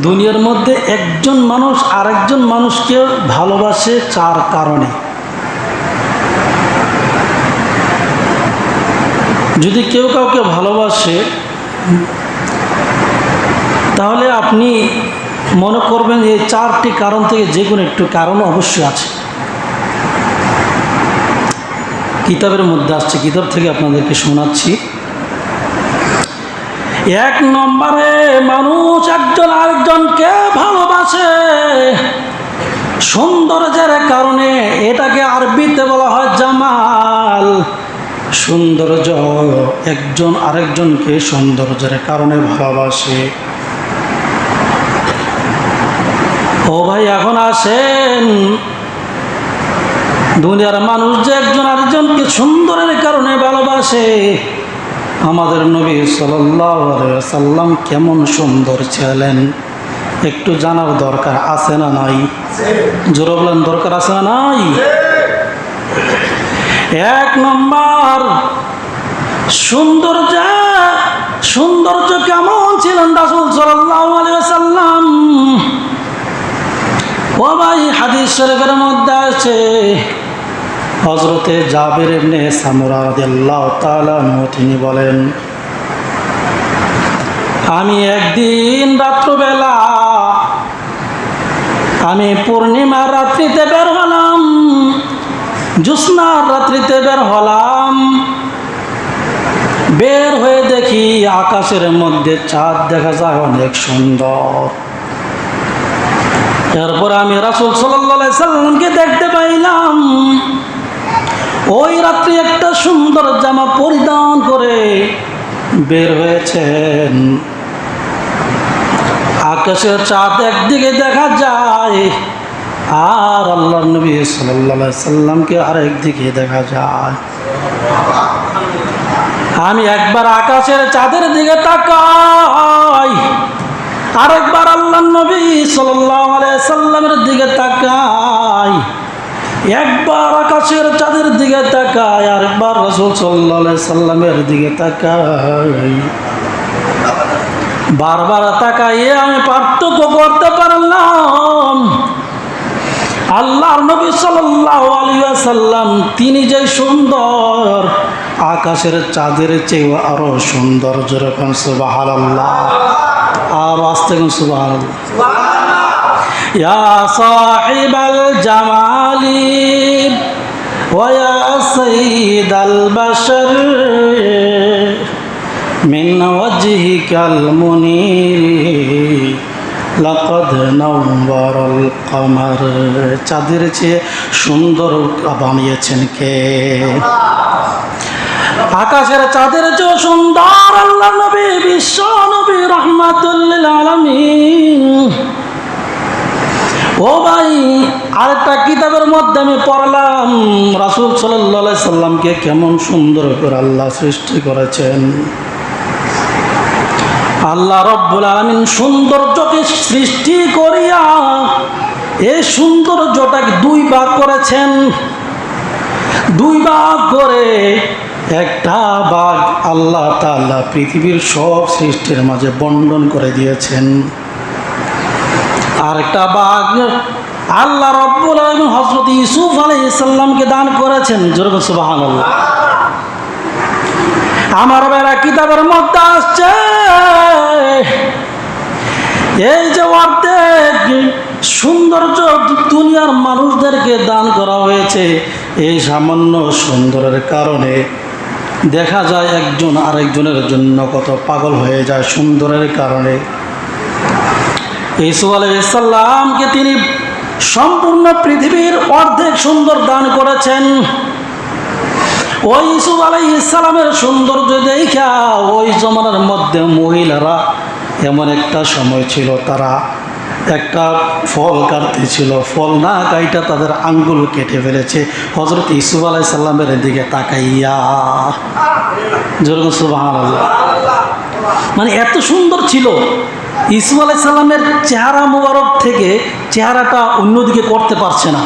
দুনিয়ার মধ্যে একজন মানুষ আরেকজন মানুষকে ভালোবাসে চার কারণে। যদি কেউ কাউকে ভালোবাসে, তাহলে আপনি মনে করবেন এই চারটি কারণ থেকে যে কোনো একটু কারণ অবশ্যই আছে। কিতাবের মধ্যে আসছে, কিতাব থেকে আপনাদেরকে শোনাচ্ছি। এক নম্বরে মানুষ একজন আরেকজনকে ভালোবাসে। সৌন্দর্যের কারণে এটাকে আরবিতে বলা হয় জামাল। সৌন্দর্য একজন আরেকজনকে সৌন্দর্যের কারণে ভালোবাসে। ও ভাই, এখন আসেন। দুনিয়ার মানুষ যে একজন আরেকজনকে সুন্দরের কারণে ভালোবাসে। আমাদের নবী সাল্লাম কেমন সুন্দর ছিলেন? একটু জানার দরকার আছে না নাই? জোরে বলেন, দরকার আছে না নাই? এক নম্বর, সৌন্দর্য সৌন্দর্য কেমন ছিলেন রাসুল সাল্লাম ও ভাই, হাদিস শরীফের মধ্যে আছে হজরতে জাবের এমনি সামুরা রাদিয়াল্লাহু তাআলা আনহু তিনি বলেন, আমি একদিন রাত্রবেলা আমি পূর্ণিমার রাত্রিতে বের হলাম, জ্যোৎস্নার রাত্রিতে বের হলাম, বের হয়ে দেখি আকাশের মধ্যে চাঁদ দেখা যায় অনেক সুন্দর। এরপর আমি রাসুল সাল্লাহ সাল্লামকে দেখতে পাইলাম ওই রাত্রি একটা সুন্দর জামা পরিধান করে বের হয়েছেন। আকাশের চাঁদ একদিকে দেখা যায় আর আল্লাহ নবী সাল্লাহ সাল্লামকে আরেক দিকে দেখা যায়। আমি একবার আকাশের চাঁদের দিকে তাকাই, আরেকবার আল্লাহ নবী সাল্লাহ সাল্লামের দিকে তাকাই। একবার আকাশের চাঁদের দিকে তাকায়, আরেকবার রসুল সাল্লাহ সাল্লামের দিকে তাকাই বারবার তাকাইয়ে আমি পার্থক্য করতে পারলাম। আল্লাহর নবী আলিয়াসাল্লাম তিনি যে সুন্দর, আকাশের চাঁদের চেয়ে আরও সুন্দর, যেরকম সুবাহ আল্লাহ আর আসতে সুবাহ ইয়া সাহিবাল জামালি ওয়া সাইয়িদাল বাশর মিন ওয়াজহিকাল মুনির লাকদ নওয়ারাল কমার। চাঁদের চেয়ে সুন্দর বানিয়েছেন কে? আকাশের চাঁদের চেয়ে সুন্দর আল্লাহ নবী, বিশ্ব নবী রহমাতুল্লিল আলামিন। ও ভাই, আরেকটা কিতাবের মধ্যে আমি পড়লাম। রাসুল সাল্লাহ সাল্লামকে কেমন সুন্দর করে আল্লাহ সৃষ্টি করেছেন। আল্লাহ রব্বুল আলমিন সৌন্দর্যকে সৃষ্টি করিয়া এই সৌন্দর্যটাকে দুই ভাগ করেছেন। দুই ভাগ করে একটা বাঘ আল্লাহ তাল্লাহ পৃথিবীর সব সৃষ্টির মাঝে বন্টন করে দিয়েছেন। আরেকটা বাঘ আল্লাহ রব্বুল আলমিন হজরত ইসুফ আলাই ইসাল্লামকে দান করেছেন। জোরগ আমার বেলা কিতাবের মধ্যে আসছে। এই যে অর্ধেক সৌন্দর্য দুনিয়ার মানুষদেরকে দান করা হয়েছে, এই সামান্য সুন্দরের কারণে দেখা যায় একজন আরেকজনের জন্য কত পাগল হয়ে যায় সুন্দরের কারণে। ইসু আলাইসাল্লামকে তিনি সম্পূর্ণ পৃথিবীর অর্ধেক সুন্দর দান করেছেন। ওই ইসুফ আলাই ইসলামের সৌন্দর্য দেখা ওই জমানার মধ্যে মহিলারা এমন একটা সময় ছিল, তারা একটা ফল কাটতেছিল। ফল না কাইটা তাদের আঙ্গুল কেটে ফেলেছে। হজরত ইসুফ আলাই সাল্লামের দিকে তাকাইয়া যেরকম সুবাহ মানে এত সুন্দর ছিল ইসুফ আলাই সাল্লামের চেহারা মুবারক থেকে চেহারাটা অন্যদিকে করতে পারছে না।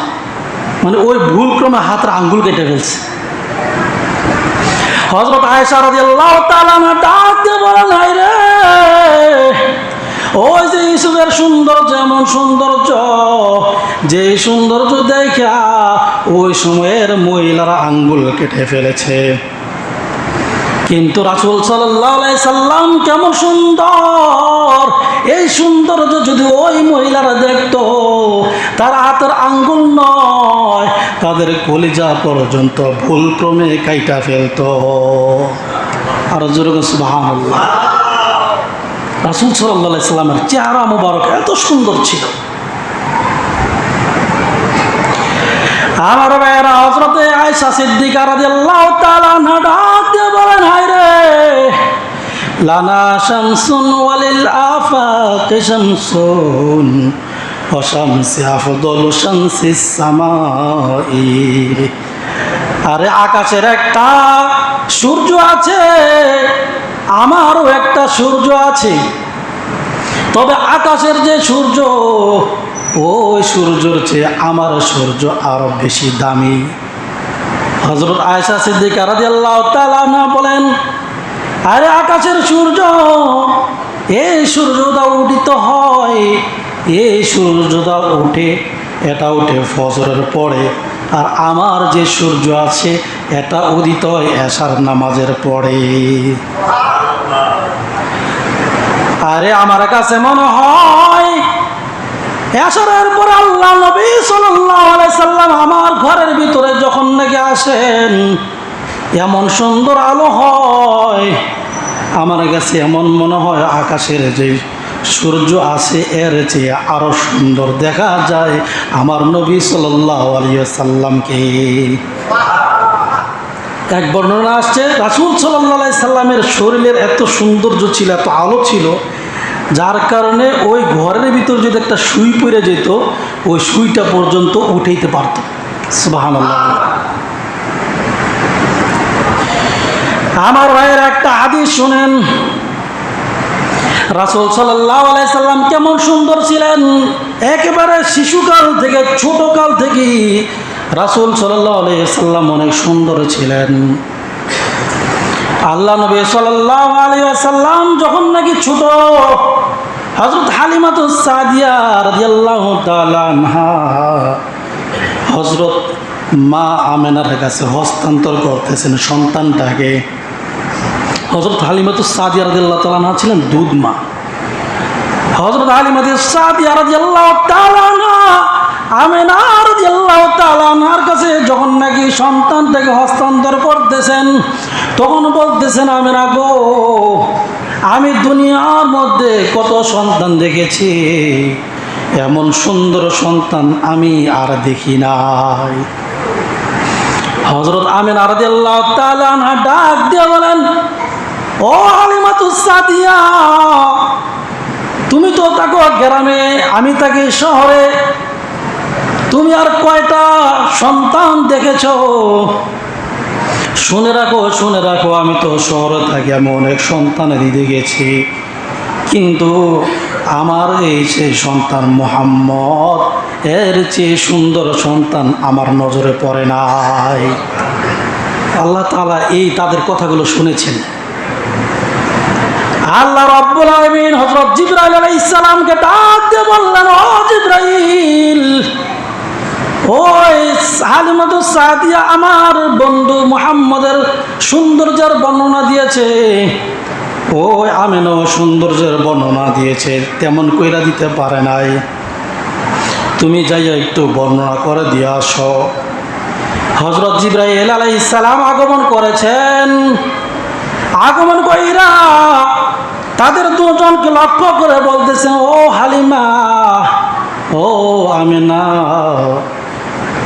মানে ওই ভুলক্রমে হাতের আঙ্গুল কেটে ফেলছে। হজরত হাই রে, ওই যে ইসুফের সৌন্দর্য, এমন সৌন্দর্য যে সৌন্দর্য দেখা ওই সময়ের মহিলারা আঙ্গুল কেটে ফেলেছে। কিন্তু রাসুল সাল্লাম কেমন সুন্দর। এই সৌন্দর্য যদি ওই মহিলারা দেখতো, তার হাতের আঙ্গুল নয়, তাদের কলিজা পর্যন্ত ভুল ক্রমে কাইটা ফেলতো। আর জোরগ রাসুল সাল্লাহ সাল্লামের চেহারা মুবারক এত সুন্দর ছিল। আমার ভাইয়েরা হজরতে আয়সা সিদ্দিকা রাদিয়াল্লাহু তাআলা আনহা ডাক দিয়ে বলেন হায় রে। লানা শামসুন ওয়ালিল আফাক শামসুন ও শামসি আফদল শামসি সামাই। আরে আকাশের একটা সূর্য আছে, আমারও একটা সূর্য আছে। তবে আকাশের যে সূর্য, ওই সূর্যর চেয়ে আমার সূর্য আরও বেশি দামি। হজরত আয়সা সিদ্দিক রাজি বলেন, আরে আকাশের সূর্য এই সূর্যটা উদিত হয় এই সূর্যটা উঠে, এটা উঠে ফজরের পরে, আর আমার যে সূর্য আছে, এটা উদিত হয় এশার নামাজের পরে। আরে আমার কাছে মনে হয় এসরের পর আল্লাহ নবী সাল্লাম আমার ঘরের ভিতরে যখন নাকি আসেন, এমন সুন্দর আলো হয়, আমার কাছে এমন মনে হয় আকাশের যে সূর্য আছে, এর চেয়ে আরও সুন্দর দেখা যায় আমার নবী সাল্লামকে। এক বর্ণনা আসছে, রাসুল সাল্লাহ সাল্লামের শরীরের এত সৌন্দর্য ছিল, এত আলো ছিল যার কারণে ওই ঘরের ভিতর যদি একটা সুই পড়ে যেত, ওই সুইটা পর্যন্ত উঠাইতে পারত। আমার ভাইয়ের, একটা আদেশ শোনেন। রাসুল সাল্লাম কেমন সুন্দর ছিলেন। একেবারে শিশুকাল থেকে ছোট কাল থেকে রাসুল সাল্লাহ সাল্লাম অনেক সুন্দর ছিলেন। আল্লাহ নবী সাল্লাহ আলী সাল্লাম যখন নাকি ছোট হজরত হালিমাত হজরত মা আমেনার কাছে হস্তান্তর করতেছেন সন্তানটাকে। হজরত হালিমাত সাদিয়া রাদিয়াল্লাহু তাআলা আনহা ছিলেন দুধ মা। হজরত হালিমাত সাদিয়া রাদিয়াল্লাহু তাআলা আনহা আমেনা রাদিয়াল্লাহু তাআলা কাছে যখন নাকি সন্তানটাকে হস্তান্তর করতেছেন, তখন বলতেছেন আমেনা গো, আমি দুনিয়ার মধ্যে কত সন্তান দেখেছি, এমন সুন্দর সন্তান আমি আর দেখি নাই। হজরত আমিন আরদিল্লাহ তালানা ডাক দিয়ে বলেন, ও হালিমাতুসাদিয়া তুমি তো থাকো গ্রামে, আমি তাকে শহরে তুমি আর কয়টা সন্তান দেখেছ? শুনে রাখো শুনে রাখো, আমি তো শহরে থাকি, আমি অনেক সন্তান দিতে গেছি। কিন্তু আমার এই সেই সন্তান মোহাম্মদ, এর চেয়ে সুন্দর সন্তান আমার নজরে পড়ে নাই। আল্লাহ তালা এই তাদের কথাগুলো শুনেছেন। আল্লাহ রব্বুল আলমিন হজরত জিব্রাইল আলাইহিস সালামকে ডাক দিয়ে বললেন, ও জিব্রাইল ওই আমার বন্ধু মুহাম্মদের সৌন্দর্যের বর্ণনা দিয়েছে। ওই আমেনও সৌন্দর্যের বর্ণনা দিয়েছে, তেমন কইরা দিতে পারে নাই। তুমি যাইয়া একটু বর্ণনা করে দিয়ে আসো। হজরত জিব্রাইল আলাইহিস সালাম আগমন করেছেন। আগমন কইরা তাদের দুজনকে লক্ষ্য করে বলতেছেন, ও হালিমা, ও আমেনা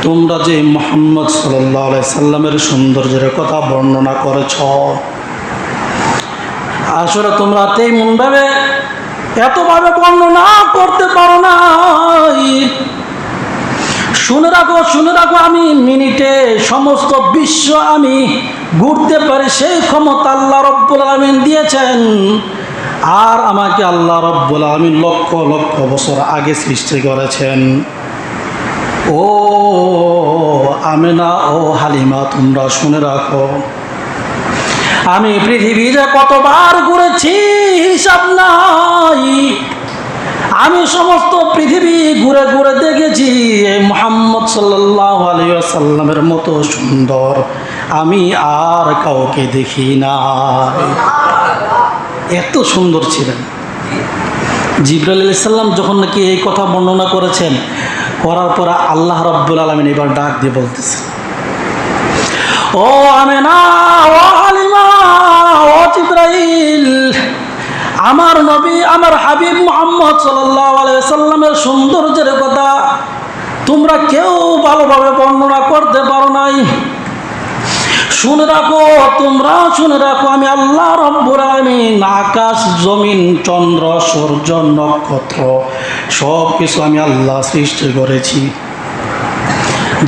তোমরা যে মোহাম্মদ সাল্লামের সৌন্দর্যের কথা বর্ণনা করেছ। আসলে তোমরা তেমনভাবে এতভাবে বর্ণনা করতে পারো না শুনে রাখো শুনে রাখো, আমি মিনিটে সমস্ত বিশ্ব আমি ঘুরতে পারি, সেই ক্ষমতা আল্লাহ রব্বুল আলমিন দিয়েছেন। আর আমাকে আল্লাহ রব্বুল আলমিন লক্ষ লক্ষ বছর আগে সৃষ্টি করেছেন। ও আমেনা ও হালিমা, তোমরা শুনে রাখো। আমি পৃথিবীতে কতবার ঘুরেছি, হিসাব নাই। আমি সমস্ত পৃথিবী ঘুরে ঘুরে দেখেছি মোহাম্মদ সাল্লাহ মতো সুন্দর। আমি আর কাউকে দেখি না এত সুন্দর ছিলেন। জিব্রাইল সাল্লাম যখন নাকি এই কথা বর্ণনা করেছেন করার পরে আল্লাহ রব্বুল আলমিন এবার ডাক দিয়ে বলতেছে, ও আমেনা জিব্রাইল, আমার নবী, আমার হাবিব মোহাম্মদ সাল্লামের সৌন্দর্যের কথা তোমরা কেউ ভালোভাবে বর্ণনা করতে পারো নাই। শুনে রাখো, তোমরা শুনে রাখো, আমি আল্লাহ রব্বুর আলামিন আকাশ, জমিন, চন্দ্র, সূর্য, নক্ষত্র সব কিছু আমি আল্লাহ সৃষ্টি করেছি।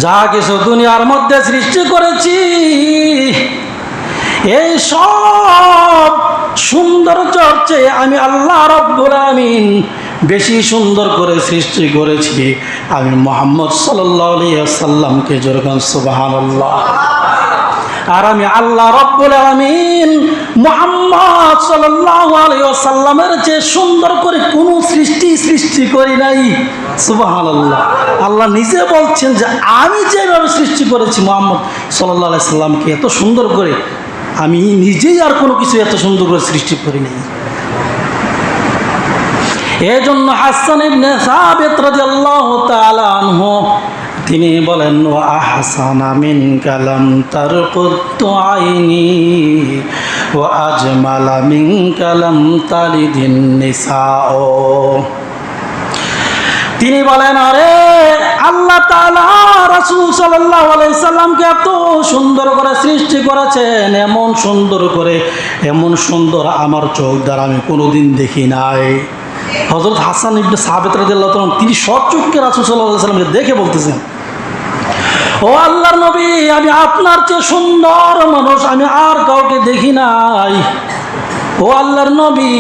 যা কিছু দুনিয়ার মধ্যে সৃষ্টি করেছি, এই সব সুন্দর চর্চে আমি আল্লাহ রব্বুল আমিন বেশি সুন্দর করে সৃষ্টি করেছি। আমি মোহাম্মদ সাল্লামকে যেরকম সুবাহান আল্লাহ আর আমি আল্লাহ রব্বুল আমিন মোহাম্মদ সাল্লামের যে সুন্দর করে কোনো সৃষ্টি সৃষ্টি করি নাই। সুবাহান আল্লাহ আল্লাহ নিজে বলছেন যে আমি যেভাবে সৃষ্টি করেছি মোহাম্মদ সাল্লাহ সাল্লামকে এত সুন্দর করে, আমি নিজেই আর কোনো কিছু এত সুন্দর করে সৃষ্টি করি নাই। এই জন্য হাসান ইবনে সাবিত রাদিয়াল্লাহু তাআলা আনহু তিনি বলেন ও আহসান মিন কালাম তার কুত্তু আইনি ও আজমাল মিন কালাম তালিদিন নিসাও। তিনি বলেন, আরে আল্লাহ তাআলা রাসূল সাল্লাল্লাহু আলাইহি সাল্লামকে এত সুন্দর করে সৃষ্টি করেছেন, এমন সুন্দর করে, এমন সুন্দর আমার চোখ দ্বারা আমি কোনোদিন দেখি নাই। হজরত হাসান ইবনে সাহাবেত রাদিয়াল্লাহু তাআলা তিনি সচক্ষে রাসূল সাল্লাল্লাহু আলাইহি সাল্লামকে দেখে বলতেছেন ও আল্লাহর নবী, আমি আপনার চেয়ে সুন্দর মানুষ, আমি আর কাউকে দেখি নাই। ও আল্লাহর নবী,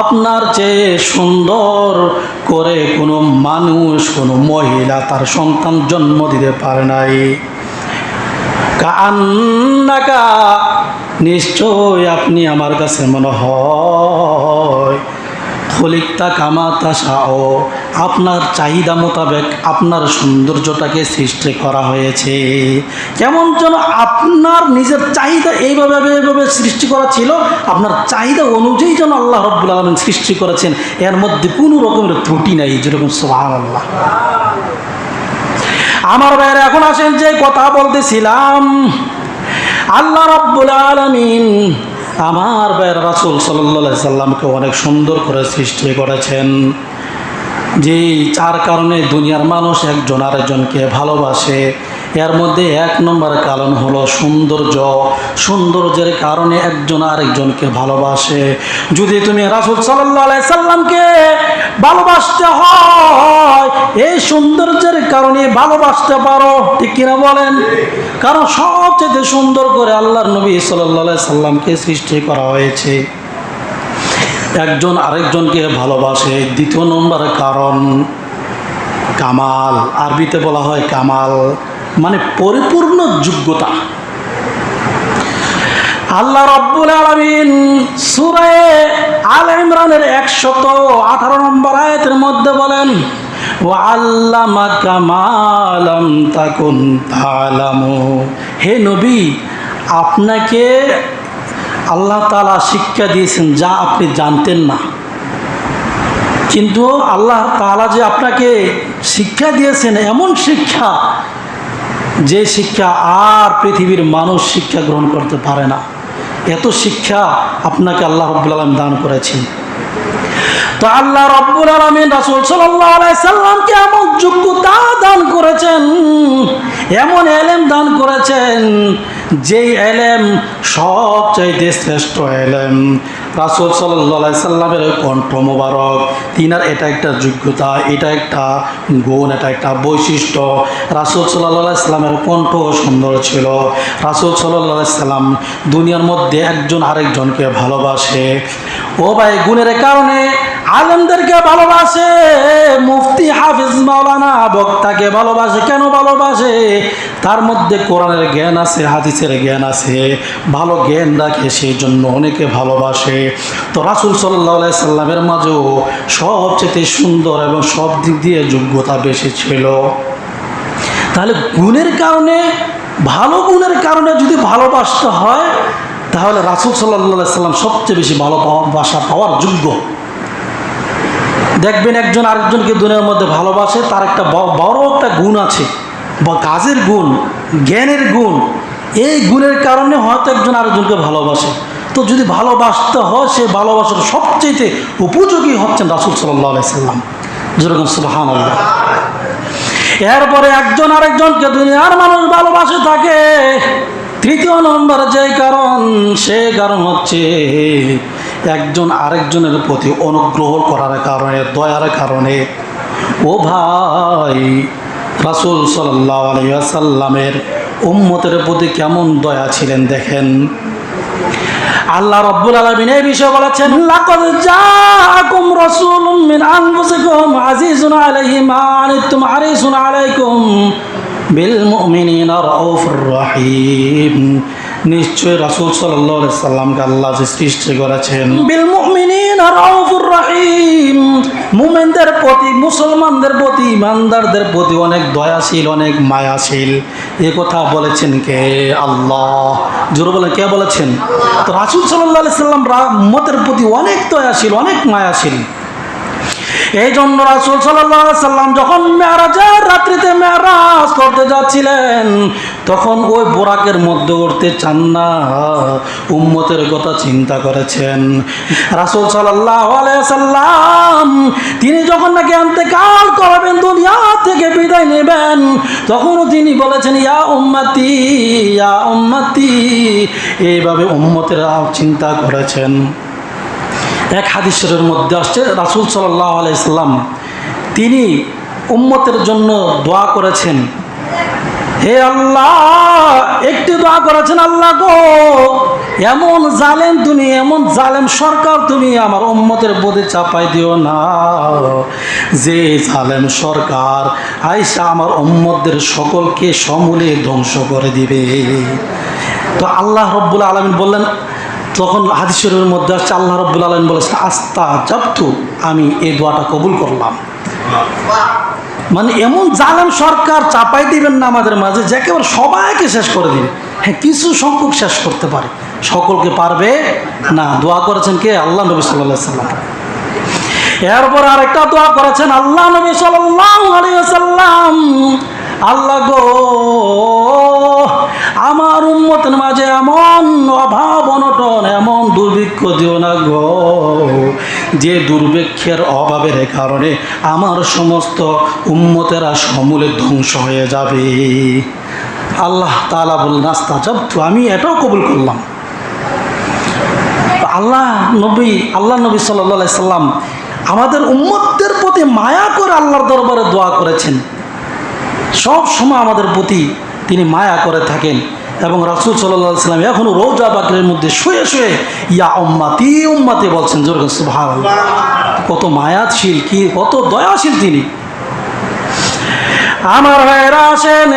আপনার চেয়ে সুন্দর করে কোনো মানুষ, কোনো মহিলা তার সন্তান জন্ম দিতে পারে নাই। কান্নাকা নিশ্চয় আপনি আমার কাছে মনে হয়, খলিকতা কামাতা শাহ আপনার চাহিদা মোতাবেক আপনার সৌন্দর্যটাকে সৃষ্টি করা হয়েছে। কেমন যেন আপনার নিজের চাহিদা এইভাবে এইভাবে সৃষ্টি করা ছিল, আপনার চাহিদা অনুযায়ী যেন আল্লাহ রব্বুল আলমিন সৃষ্টি করেছেন, এর মধ্যে কোনো রকমের ত্রুটি নাই, যেরকম সোহান আল্লাহ আমার বাইরে এখন আসেন যে কথা বলতেছিলাম, আল্লাহ রব্বুল আলমিন আমার বাইরে রাসুল সাল্লা সাল্লামকে অনেক সুন্দর করে সৃষ্টি করেছেন। যে চার কারণে দুনিয়ার মানুষ একজন আরেকজনকে ভালোবাসে, এর মধ্যে এক নম্বর কারণ হলো সৌন্দর্য। সৌন্দর্যের কারণে একজন আরেকজনকে ভালোবাসে। যদি তুমি রাসুল সাল্লাহ সাল্লামকে ভালোবাসতে হয়, এই সৌন্দর্যের কারণে ভালোবাসতে পারো, ঠিক কিনা বলেন? কারণ সবচেয়ে সুন্দর করে আল্লাহর নবী সাল্লাহ সাল্লামকে সৃষ্টি করা হয়েছে। একজন আরেকজনকে ভালোবাসে। দ্বিতীয় নম্বর কারণ কামাল। আরবিতে বলা হয় কামাল। মানে পরিপূর্ণ যোগ্যতা। আল্লাহ রব্বুল আলমিন সুরায় আল ইমরানের একশত আঠারো নম্বর আয়াতের মধ্যে বলেন হে নবী, আপনাকে আল্লাহ তালা শিক্ষা দিয়েছেন, যা আপনি জানতেন না। কিন্তু আল্লাহ তালা যে আপনাকে শিক্ষা দিয়েছেন, এমন শিক্ষা, যে শিক্ষা আর পৃথিবীর মানুষ শিক্ষা গ্রহণ করতে পারে না। এত শিক্ষা আপনাকে আল্লাহ রব্বুল আলম দান করেছেন। তো আল্লাহ রব্বুল আলমিন রাসুল সাল্লামকে এমন যোগ্যতা দান করেছেন, এমন এলেম দান করেছেন, যেই এলেম সবচাইতে শ্রেষ্ঠ এলেম। রাসুল সাল্লা সাল্লামের কণ্ঠ মোবারক, তিনার এটা একটা যোগ্যতা, এটা একটা গুণ, এটা একটা বৈশিষ্ট্য। রাসুল সাল্লাহ সাল্লামের কণ্ঠ সুন্দর ছিল। রাসুল সাল্লাহ সাল্লাম দুনিয়ার মধ্যে একজন আরেকজনকে ভালোবাসে। ও ভাই, গুণের কারণে আলেমদেরকে ভালোবাসে, মুফতি হাফিজ মাওলানা বক্তাকে ভালোবাসে, কেন ভালোবাসে? তার মধ্যে কোরআনের জ্ঞান আছে, হাদিসের জ্ঞান আছে, ভালো জ্ঞান রাখে সেই জন্য অনেকে ভালোবাসে। তো রাসুল সাল্লাহ সাল্লামের মাঝেও সবচেয়ে সুন্দর এবং সব দিক দিয়ে যোগ্যতা বেশি ছিল। তাহলে গুণের কারণে, ভালো গুণের কারণে যদি ভালোবাসতে হয়, তাহলে রাসুল সাল্লাহ সাল্লাম সবচেয়ে বেশি ভালোবাসা পাওয়ার যোগ্য। দেখবেন একজন আরেকজনকে দুনিয়ার মধ্যে ভালোবাসে, তার একটা বড় একটা গুণ আছে। বা কাজের গুণ, জ্ঞানের গুণ, এই গুণের কারণে হয়তো একজন আরেকজনকে ভালোবাসে। তো যদি ভালোবাসতে হয়, সে ভালোবাসার সবচেয়ে উপযোগী হচ্ছেন রাসুল সাল্লাহ সাল্লাম। যেরকম সুবাহান এরপরে একজন আরেকজনকে দুনিয়ার মানুষ ভালোবাসে থাকে তৃতীয় নম্বর যে কারণ, সে কারণ হচ্ছে একজন আরেকজনের প্রতি অনুগ্রহ করার কারণে, দয়ার কারণে। ও ভাই, রাসুল সাল্লাহ উম্মতের প্রতি কেমন দয়া ছিলেন দেখেন। আল্লাহ রব্বুল আলামিন এই বিষয়ে বলেছেন রহিম। নিশ্চয় রাসূল সাল্লামকে আল্লাহ যে সৃষ্টি করেছেন। মুমিনদের প্রতি, মুসলমানদের প্রতি, ইমানদারদের প্রতি অনেক দয়াশীল, অনেক মায়াশীল। এ কথা বলেছেন কে? আল্লাহ। জোর বলে কে বলেছেন? তো রাসুল সাল্লাহ সাল্লাম মতের প্রতি অনেক দয়াশীল, অনেক মায়াশীল। এই জন্য রাসুল সাল্লাম যখন মেয়ারাজের রাত্রিতে মেয়ারাজ করতে যাচ্ছিলেন, তখন ওই বোরাকের মধ্যে উঠতে চান না উম্মতের কথা চিন্তা করেছেন। রাসুল সাল্লাহ সাল্লাম, তিনি যখন নাকি কাল করবেন, দুনিয়া থেকে বিদায় নেবেন, তখনও তিনি বলেছেন, ইয়া উম্মাতি ইয়া উম্মাতি। এইভাবে উম্মতেরা চিন্তা করেছেন। এক হাদিসের মধ্যে আসছে, রাসুল সাল্লাহ আলাইসাল্লাম তিনি উম্মতের জন্য দোয়া করেছেন। হে আল্লাহ, একটি দোয়া করেছেন, আল্লাহ গো, এমন জালেম তুমি, এমন জালেম সরকার তুমি আমার উম্মতের বোধে চাপাই দিও না। যে জালেম সরকার আইসা আমার উম্মতদের সকলকে সমূলে ধ্বংস করে দিবে। তো আল্লাহ রব্বুল আলমিন বললেন তখন হাদিসের মধ্যে আসছে, আল্লাহ রব্বুল আলম বলেছে আস্তা জাপতু আমি এই দোয়াটা কবুল করলাম। মানে এমন জালেম সরকার চাপাই দিবেন না আমাদের মাঝে, যে একেবারে সবাইকে শেষ করে দিবে। হ্যাঁ কিছু সংখ্যক শেষ করতে পারে। সকলকে পারবে না। দোয়া করেছেন কে? আল্লাহ নবী সাল্লাম এরপর আরেকটা দোয়া করেছেন আল্লাহ নবী সাল্লাম আল্লাহ গো আমার উন্মতের মাঝে এমন অভাব অনটন, এমন দুর্ভিক্ষ দিও না গো। যে দুর্ভিক্ষের অভাবের কারণে আমার সমস্ত উম্মতেরা সমূলে ধ্বংস হয়ে যাবে। আল্লাহ তালা বল নাস্তা তো আমি এটাও কবুল করলাম। আল্লাহ নবী আল্লাহ নবী সাল্লা সাল্লাম আমাদের উম্মতদের প্রতি মায়া করে আল্লাহর দরবারে দোয়া করেছেন। সব সময় আমাদের প্রতি তিনি মায়া করে থাকেন এবং রাসুল সাল্লাহ সাল্লাম এখনও রোজা বাকরের মধ্যে শুয়ে শুয়ে ইয়া উম্মাতি উম্মাতি বলছেন, জোর ভাব কত মায়াশীল কি, কত দয়াশীল তিনি। আমার ভাইয়েরা আসেন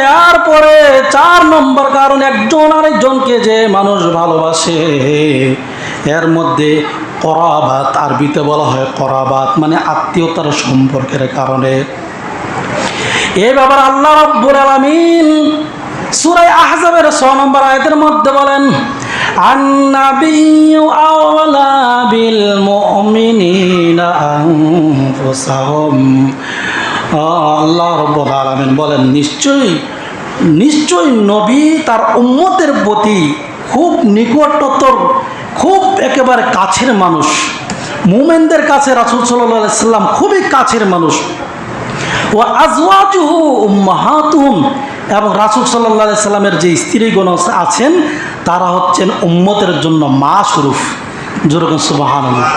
পরে চার নম্বর কারণ, একজন আরেকজনকে যে মানুষ ভালোবাসে, এর মধ্যে করাবাত, আরবিতে বলা হয় করাবাত মানে আত্মীয়তার সম্পর্কের কারণে। এ ব্যাপার আল্লাহ রব্বুল আলামিন সূরা আহজাবের ছ নম্বর আয়াতের মধ্যে বলেন বলেন, নিশ্চয়ই নিশ্চয়ই নবী তার উম্মতের প্রতি খুব নিকটতর, খুব একেবারে কাছের মানুষ। মুমেনদের কাছে রাসূল সাল্লাম খুবই কাছের মানুষ। ও আজওয়াজুহু উম্মাহাতুহুম। এবং রাসূল আলাইহি সাল্লামের যে স্ত্রীগণ আছেন, তারা হচ্ছেন উম্মতের জন্য মা স্বরূপ যেরকম সুবহানাল্লাহ।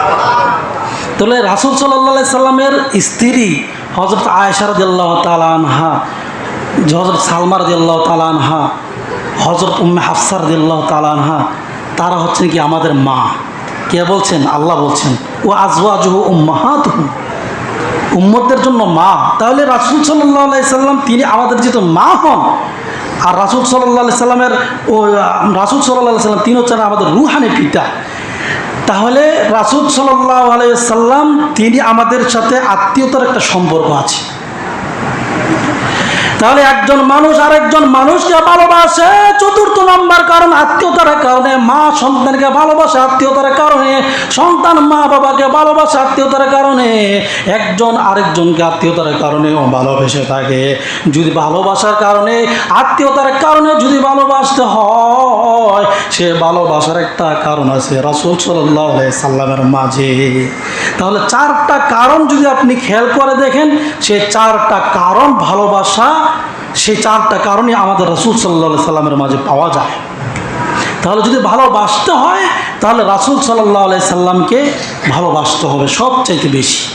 তাহলে রাসূল আলাইহি সাল্লামের স্ত্রী হযরত আয়েশা রাদিয়াল্লাহু তাআলা আনহা হযরত সালমা রাদিয়াল্লাহু তাআলা আনহা, হযরত উম্মে হাফসা রাদিয়াল্লাহু তাআলা আনহা, তারা হচ্ছেন কি আমাদের মা। কে বলছেন? আল্লাহ বলছেন। ও আজওয়াজুহু উম্মাহাতুহুম। উম্মতদের জন্য মা, তাহলে রাসুল সাল্লাহ সাল্লাম তিনি আমাদের যেহেতু মা হন, আর রাসুল সাল্লাহ সাল্লামের ও, রাসুল সাল্লাহ সাল্লাম তিনি হচ্ছেন আমাদের রুহানি পিতা। তাহলে রাসুল সাল্লাহ আলাইসাল্লাম তিনি আমাদের সাথে আত্মীয়তার একটা সম্পর্ক আছে। তাহলে একজন মানুষ আরেকজন মানুষকে ভালোবাসে। চতুর্থ নম্বর কারণ, আত্মীয়তার কারণে মা সন্তানকে ভালোবাসে, আত্মীয়তার কারণে সন্তান মা বাবাকে ভালোবাসে, আত্মীয়তার কারণে একজন আরেকজনকে আত্মীয়তার কারণেও ভালোবেসে থাকে। যদি ভালোবাসার কারণে, আত্মীয়তার কারণে যদি ভালোবাসতে হয়, সে ভালোবাসার একটা কারণ আছে রাসুল সাল্লাহ সাল্লামের মাঝে। তাহলে চারটা কারণ যদি আপনি খেয়াল করে দেখেন, সে চারটা কারণ ভালোবাসা সেই চারটা কারণে আমাদের রাসুল সাল্লা সাল্লামের মাঝে পাওয়া যায়। তাহলে যদি ভালোবাসতে হয়, তাহলে রাসুল সাল্লাহ সাল্লামকে ভালোবাসতে হবে সবচাইতে বেশি।